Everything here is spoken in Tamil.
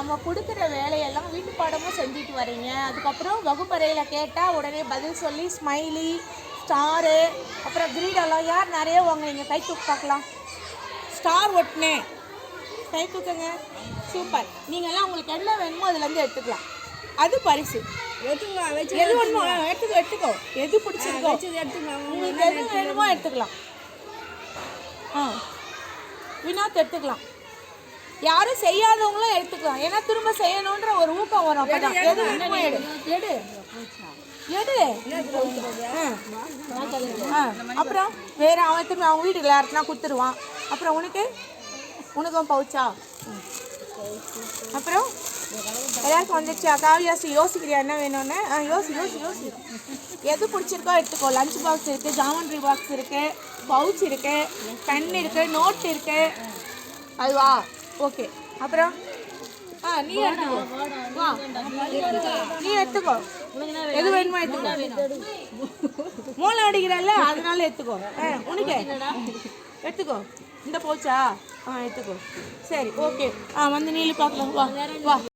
நம்ம கொடுக்குற வேலையெல்லாம் வீட்டு பாடமும் செஞ்சுட்டு வரீங்க. அதுக்கப்புறம் வகுப்பறையில் கேட்டால் உடனே பதில் சொல்லி ஸ்மைலி ஸ்டாரு அப்புறம் கிரீடெல்லாம் யார் நிறைய வாங்குறீங்க கை தூக்கு பார்க்கலாம். ஸ்டார் ஒட்டினேன் கை தூக்குங்க. சூப்பர் நீங்கள்லாம் உங்களுக்கு என்ன வேணுமோ அதுலேருந்து எடுத்துக்கலாம். அது பரிசு. எது வேணுமோ ஆ, எடுத்துக்கோ எடுத்துக்கோ. எது பிடிச்சிருக்கோ. உங்களுக்கு எது வேணுமோ எடுத்துக்கலாம். ஆ. வினோத் எடுத்துக்கலாம். யாரும் செய்யாதவங்களும் எடுத்துக்கலாம். ஏன்னா திரும்ப செய்யணுன்ற ஒரு ஊக்கம் வரும் அப்பதான். எது வேணுமோ எடு எடு. எடு. அப்புறம் வேற அவன் திரும்ப அவங்க வீட்டுக்கு யாருக்குனா கொடுத்துருவான். அப்புறம் உனக்கு? உனக்கும் பவுச்சா. அப்புறம்? எல்லாருக்கும் வந்துடுச்சா காவியாசி யோசிக்கிறியா? என்ன வேணும்னு? ஆ யோசி யோசி யோசி. எது பிடிச்சிருக்கோ எடுத்துக்கோ. லஞ்ச் பாக்ஸ் இருக்குது ஜாமண்ட்ரி பாக்ஸ் இருக்குது பவுச் இருக்குது பென் இருக்குது நோட் இருக்குது அதுவா? ஓகே. அப்புறம்? ஆ நீ எடுத்துக்கோ. வா. நீ எடுத்துக்கோ. எது வேணுமோ எடுத்துக்கோ. மூளை அடிக்கிறல்ல அதனால எடுத்துக்கோ. ஆ உனக்கு. எடுத்துக்கோ. இந்த போச்சா? ஆ எடுத்துக்கோ. சரி ஓகே. ஆ வந்து நீலு பார்க்கலாம். வா வா.